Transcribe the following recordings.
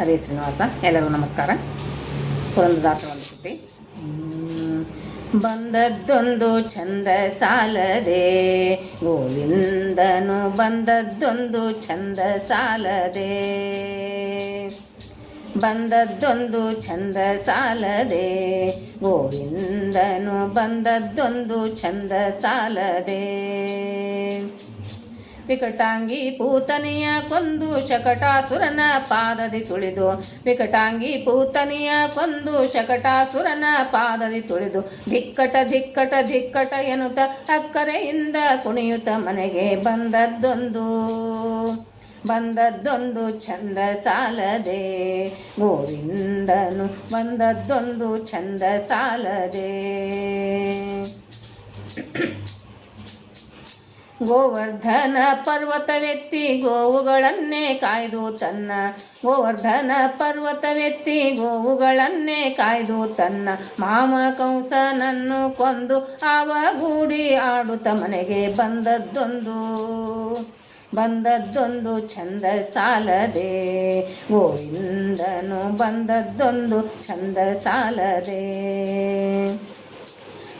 ಹರೇ ಶ್ರೀನಿವಾಸ, ಎಲ್ಲರಿಗೂ ನಮಸ್ಕಾರ. ಪುರಂದದಾಸವನ್ನು ಸುದ್ದಿ ಬಂದದ್ದೊಂದು ಚಂದ ಸಾಲದೆ. ಗೋವಿಂದನು ಬಂದದ್ದೊಂದು ಚಂದ ಸಾಲದೆ. ಬಂದದ್ದೊಂದು ಚಂದ ಸಾಲದೆ. ಗೋವಿಂದನು ಬಂದದ್ದೊಂದು ಚಂದ ಸಾಲದೆ. ವಿಕಟಾಂಗಿ ಪೂತನಿಯ ಕೊಂದು ಶಕಟಾಸುರನ ಪಾದದಿ ತುಳಿದು. ವಿಕಟಾಂಗಿ ಪೂತನಿಯ ಕೊಂದು ಶಕಟಾಸುರನ ಪಾದದಿ ತುಳಿದು. ದಿಕ್ಕಟ ದಿಕ್ಕಟ ದಿಕ್ಕಟ ಎನ್ನುತ್ತ ಅಕ್ಕರೆಯಿಂದ ಕುಣಿಯುತ್ತ ಮನೆಗೆ ಬಂದದ್ದೊಂದು. ಬಂದದ್ದೊಂದು ಚಂದ ಸಾಲದೆ ಗೋವಿಂದನು ಬಂದದ್ದೊಂದು ಚಂದ ಸಾಲದೆ ಗೋವರ್ಧನ ಪರ್ವತವೆತ್ತಿ ಗೋವುಗಳನ್ನೇ ಕಾಯ್ದು ತನ್ನ. ಗೋವರ್ಧನ ಪರ್ವತವೆತ್ತಿ ಗೋವುಗಳನ್ನೇ ಕಾಯ್ದು ತನ್ನ. ಮಾಮ ಕಂಸನನ್ನು ಕೊಂದು ಅವಗೂಡಿ ಆಡುತ್ತ ಮನೆಗೆ ಬಂದದ್ದೊಂದು. ಬಂದದ್ದೊಂದು ಚಂದ ಸಾಲದೆ ಗೋವಿಂದನು ಬಂದದ್ದೊಂದು ಚಂದ ಸಾಲದೆ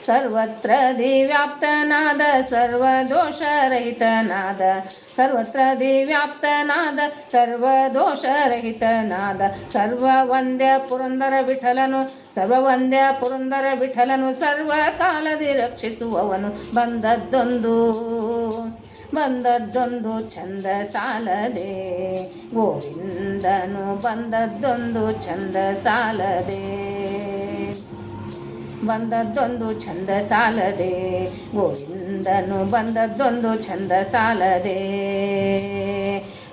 ಸರ್ವತ್ರ ದಿವ್ಯಾಪ್ತನಾದ, ಸರ್ವದೋಷರಹಿತನಾದ, ಸರ್ವತ್ರ ದಿವ್ಯಾಪ್ತನಾದ, ಸರ್ವದೋಷರಹಿತನಾದ, ಸರ್ವವಂದ್ಯ ಪುರಂದರ ವಿಠಲನು, ಸರ್ವವಂದ್ಯ ಪುರಂದರ ವಿಠಲನು, ಸರ್ವಕಾಲದಿ ರಕ್ಷಿಸುವವನು. ಬಂದದ್ದೊಂದು ಬಂದದ್ದೊಂದು ಚಂದ ಸಾಲದೆ ಗೋವಿಂದನು ಬಂದದ್ದೊಂದು ಚಂದ ಸಾಲದೆ ಬಂದದ್ದೊಂದು ಚಂದ ಸಾಲದೆ. ಗೋವಿಂದನು ಬಂದದ್ದೊಂದು ಚಂದ ಸಾಲದೆ.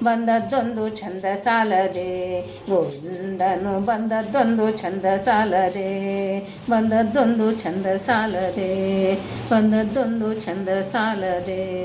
ಬಂದದ್ದೊಂದು ಚಂದ ಸಾಲದೆ. ಗೋವಿಂದನು ಬಂದದ್ದೊಂದು ಚಂದ ಸಾಲದೆ. ಬಂದದ್ದೊಂದು ಚಂದ ಸಾಲದೆ. ಬಂದದ್ದೊಂದು ಚಂದ ಸಾಲದೆ.